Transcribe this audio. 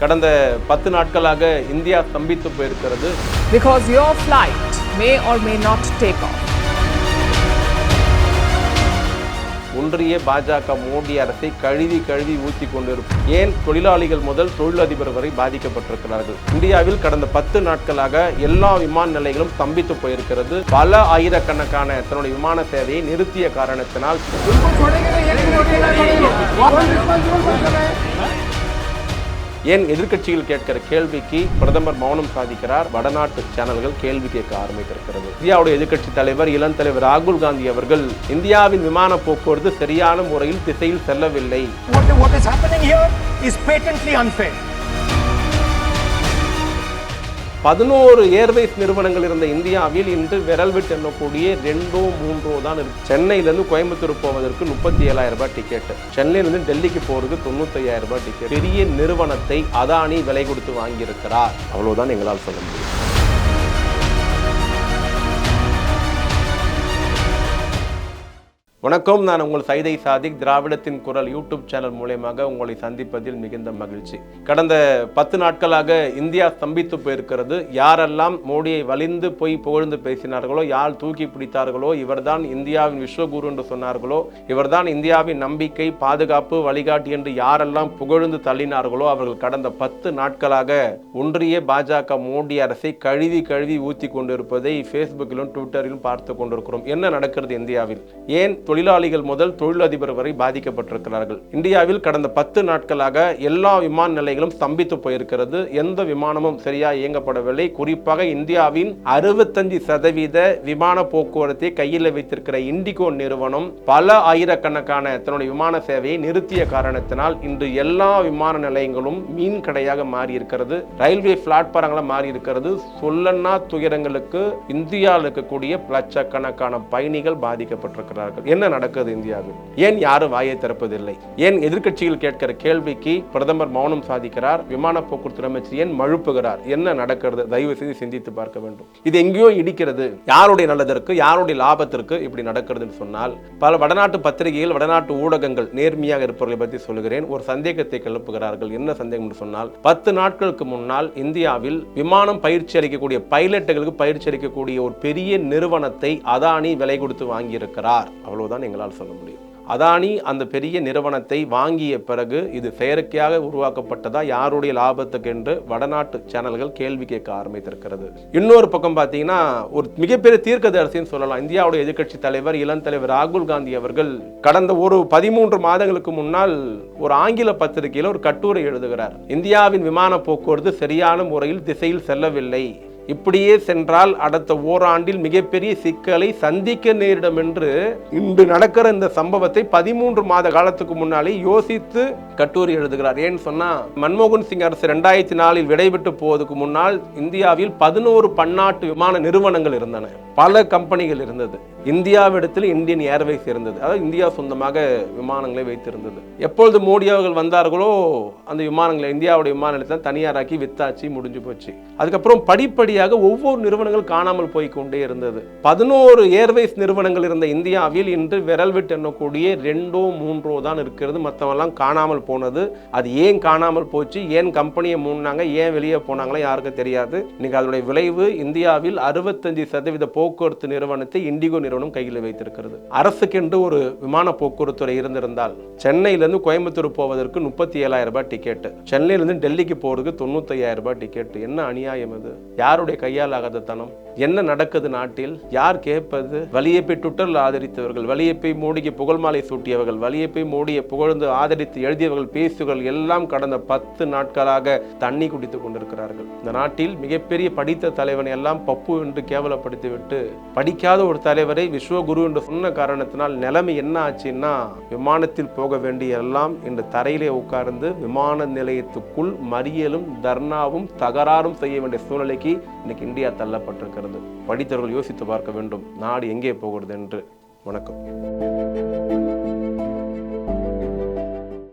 கடந்த பத்து நாட்களாக இந்தியா ஸ்தம்பித்து போயிருக்கிறது. Because your flight may or may not take off. ஒன்றிய பாஜக மோடி அரசை கழுவி கழுவி ஊத்தி கொண்டிருக்கும். ஏன் தொழிலாளிகள் முதல் தொழிலதிபர் வரை பாதிக்கப்பட்டிருக்கிறார்கள்? இந்தியாவில் கடந்த பத்து நாட்களாக எல்லா விமான நிலையங்களும் ஸ்தம்பித்து போயிருக்கிறது. பல ஆயிரக்கணக்கான தன்னுடைய விமான சேவையை நிறுத்திய காரணத்தினால். ஏன் எதிர்கட்சிகள் கேட்கிற கேள்விக்கு பிரதமர் மௌனம் சாதிக்கிறார்? வடநாட்டு சேனல்கள் கேள்வி கேட்க ஆரம்பித்திருக்கிறது. இந்தியாவுடைய எதிர்கட்சி தலைவர் இளம் தலைவர் ராகுல் காந்தி அவர்கள் இந்தியாவின் விமான போக்குவரத்து சரியான முறையில் திசையில் செல்லவில்லை. பதினோரு ஏர்வேஸ் நிறுவனங்கள் இருந்த இந்தியாவில் இன்று விரல் விட்டு எண்ணக்கூடிய ரெண்டோ மூன்றோ தான் இருக்கு. சென்னையிலேருந்து கோயம்புத்தூர் போவதற்கு முப்பத்தி ஏழாயிரம் ரூபாய் டிக்கெட் சென்னையிலேருந்து டெல்லிக்கு போறதுக்கு தொண்ணூத்தையாயிரம் ரூபாய் டிக்கெட் பெரிய நிறுவனத்தை அதானி விலை கொடுத்து வாங்கியிருக்கிறார். அவ்வளோதான் எங்களால் சொல்ல முடியும். வணக்கம். நான் உங்கள் சைதை சாதிக். திராவிடத்தின் குரல் யூடியூப் சேனல் மூலயமாக உங்களை சந்திப்பதில் மிகுந்த மகிழ்ச்சி. கடந்த பத்து நாட்களாக இந்தியா ஸ்தம்பித்து போயிருக்கிறது. யாரெல்லாம் மோடியை வலிந்து போய் புகழ்ந்து பேசினார்களோ யார் தூக்கி பிடித்தார்களோ இவர்தான் இந்தியாவின் விஸ்வகுரு என்று சொன்னார்களோ இவர்தான் இந்தியாவின் நம்பிக்கை பாதுகாப்பு வழிகாட்டி என்று யாரெல்லாம் புகழ்ந்து தள்ளினார்களோ அவர்கள் கடந்த பத்து நாட்களாக ஒன்றிய பாஜக மோடி அரசை கழுவி கழுவி ஊத்தி கொண்டிருப்பதை ஃபேஸ்புக்கிலும் ட்விட்டரிலும் பார்த்து கொண்டிருக்கிறோம். என்ன நடக்கிறது இந்தியாவில்? ஏன் தொழிலாளிகள் முதல் தொழிலதிபர் வரை பாதிக்கப்பட்டிருக்கிறார்கள். இந்தியாவில் கடந்த பத்து நாட்களாக எல்லா விமான நிலையங்களும் ஸ்தம்பித்து போயிருக்கிறது. எந்த விமானமும் சரியா இயங்கப்படவில்லை. குறிப்பாக இந்தியாவின் அறுபத்தஞ்சு சதவீத விமான போக்குவரத்தை கையில் வைத்திருக்கிற இண்டிகோ நிறுவனம் பல ஆயிரக்கணக்கான தன்னுடைய விமான சேவையை நிறுத்திய காரணத்தினால் இன்று எல்லா விமான நிலையங்களும் மீன் கடையாக மாறியிருக்கிறது. ரயில்வே பிளாட்பாரங்களாக மாறி இருக்கிறது சொல்லன்னா துயரங்களுக்கு இந்தியாவில் இருக்கக்கூடிய லட்சக்கணக்கான பயணிகள் பாதிக்கப்பட்டிருக்கிறார்கள். என்ன நடக்குது இந்தியாவில்? ஏன் யாரும் வாயை திறப்பதில்லை? ஏன் எதிர்க்கட்சிகள் கேட்கிற கேள்விக்கு பிரதமர் மௌனம் சாதிக்கிறார்? விமான போக்குவரத்து அமைச்சர் ஏன் மழுப்புகிறார்? என்ன நடக்கிறது? தயவு செய்து சிந்தித்து பார்க்க வேண்டும். இது எங்கேயோ இடிக்கிறது. யாருடைய நல்லதற்கு யாருடைய லாபத்திற்கு இப்படி நடக்கிறதுன்னு சொன்னால் பல வடநாட்டு பத்திரிகைகள் வடநாட்டு ஊடகங்கள் நேர்மையாக இருப்பவர்களை பற்றி சொல்கிறேன் ஒரு சந்தேகத்தை கிளப்புகிறார்கள். என்ன சந்தேகம் சொன்னால் பத்து நாட்களுக்கு முன்னால் இந்தியாவில் விமானம் பயிற்சி அளிக்கக்கூடிய பைலட்டுகளுக்கு பயிற்சி அளிக்கக்கூடிய ஒரு பெரிய நிறுவனத்தை அதானி விலை கொடுத்து வாங்கியிருக்கிறார். அவ்வளவு தான் எங்களால் சொல்ல முடியும். அதானி அந்த பெரிய நிறுவனத்தை வாங்கிய பிறகு இது செயற்கையாக உருவாக்கப்பட்டதா? யாருடைய லாபத்துக்கு என்று வடநாட்டு சேனல்கள் கேள்வி கேட்க ஆரம்பித்திருக்கிறது. இன்னொரு பக்கம் பார்த்தீங்கன்னா ஒரு மிகப்பெரிய தீர்க்கதரிசின்னு சொல்லலாம். இந்தியாவுடைய எதிர்க்கட்சி தலைவர் இளம் தலைவர் ராகுல் காந்தி அவர்கள் கடந்த ஒரு பதிமூன்று மாதங்களுக்கு முன்னால் ஒரு ஆங்கில பத்திரிகையில் ஒரு கட்டுரை எழுதுகிறார். இந்தியாவின் விமான போக்குவரத்து சரியான முறையில் திசையில் செல்லவில்லை. இப்படியே சென்றால் அடுத்த ஓராண்டில் மிகப்பெரிய சிக்கலை சந்திக்க நேரிடும் என்று இன்று நடக்கிற இந்த சம்பவத்தை பதிமூன்று மாத காலத்துக்கு முன்னாலே யோசித்து கட்டுரை எழுதுகிறார். ஏன்னு சொன்னா மன்மோகன் சிங் அரசு ரெண்டாயிரத்தி நாலில் விடைபெற்று போவதற்கு முன்னால் இந்தியாவில் பதினோரு பன்னாட்டு விமான நிறுவனங்கள் இருந்தன. பல கம்பெனிகள் இருந்தது. இந்தியாவிடத்தில் இந்தியன் ஏர்வேஸ் இருந்தது. அதாவது இந்தியா சொந்தமாக விமானங்களை வைத்திருந்தது. எப்பொழுது மோடி அவர்கள் வந்தார்களோ அந்த விமானங்களை இந்தியாவுடைய விமான நிலையத்தை தனியாராக்கி வித்தாச்சு முடிஞ்சு போச்சு. அதுக்கப்புறம் படிப்படி படிப்படியாக ஒவ்வொரு நிறுவனங்கள் காணாமல் போய்கொண்டே இருந்தது. பதினோரு ஏர்வேஸ் நிறுவனங்கள் இருந்த இந்தியாவில் இன்று விரல் விட்டு எண்ணக்கூடிய ரெண்டோ மூன்றோ தான் இருக்கிறது. மற்றவெல்லாம் காணாமல் போனது. அது ஏன் காணாமல் போச்சு? ஏன் கம்பெனியை மூடினாங்க? ஏன் வெளியே போனாங்களோ யாருக்கும் தெரியாது. இன்னைக்கு அதனுடைய விளைவு இந்தியாவில் அறுபத்தஞ்சு சதவீத போக்குவரத்து நிறுவனத்தை இண்டிகோ நிறுவனம் கையில் வைத்திருக்கிறது. அரசுக்கென்று ஒரு விமான போக்குவரத்து இருந்திருந்தால் சென்னையிலேருந்து கோயம்புத்தூர் போவதற்கு முப்பத்தி ஏழாயிரம் ரூபாய் டிக்கெட் சென்னையிலேருந்து டெல்லிக்கு போறதுக்கு தொண்ணூத்தையாயிரம் ரூபாய் டிக்கெட் என்ன அநியாயம் இது யாருடைய கையால் ஆகாத தனம். என்ன நடக்குது நாட்டில்? யார் கேட்பது? வலியப்பை ட்விட்டரில் ஆதரித்தவர்கள் வலியப்பை மோடிக்கு புகழ் மாலை சூட்டியவர்கள் வலியப்பை மோடியை புகழ்ந்து ஆதரித்து எழுதியவர்கள் பேசுகள் எல்லாம் கடந்த பத்து நாட்களாக தண்ணி குடித்துக் கொண்டிருக்கிறார்கள். இந்த நாட்டில் மிகப்பெரிய படித்த தலைவனை எல்லாம் பப்பு என்று கேவலப்படுத்திவிட்டு படிக்காத ஒரு தலைவரை விஸ்வகுரு என்று சொன்ன காரணத்தினால் நிலைமை என்ன ஆச்சுன்னா விமானத்தில் போக வேண்டிய எல்லாம் இன்று தரையிலே உட்கார்ந்து விமான நிலையத்துக்குள் மறியலும் தர்ணாவும் தகராறும் செய்ய வேண்டிய சூழ்நிலைக்கு இன்னைக்கு இந்தியா தள்ளப்பட்டிருக்கிறது. படித்தவர்கள் யோசித்து பார்க்க வேண்டும். நாடு எங்கே போகிறது என்று. வணக்கம்.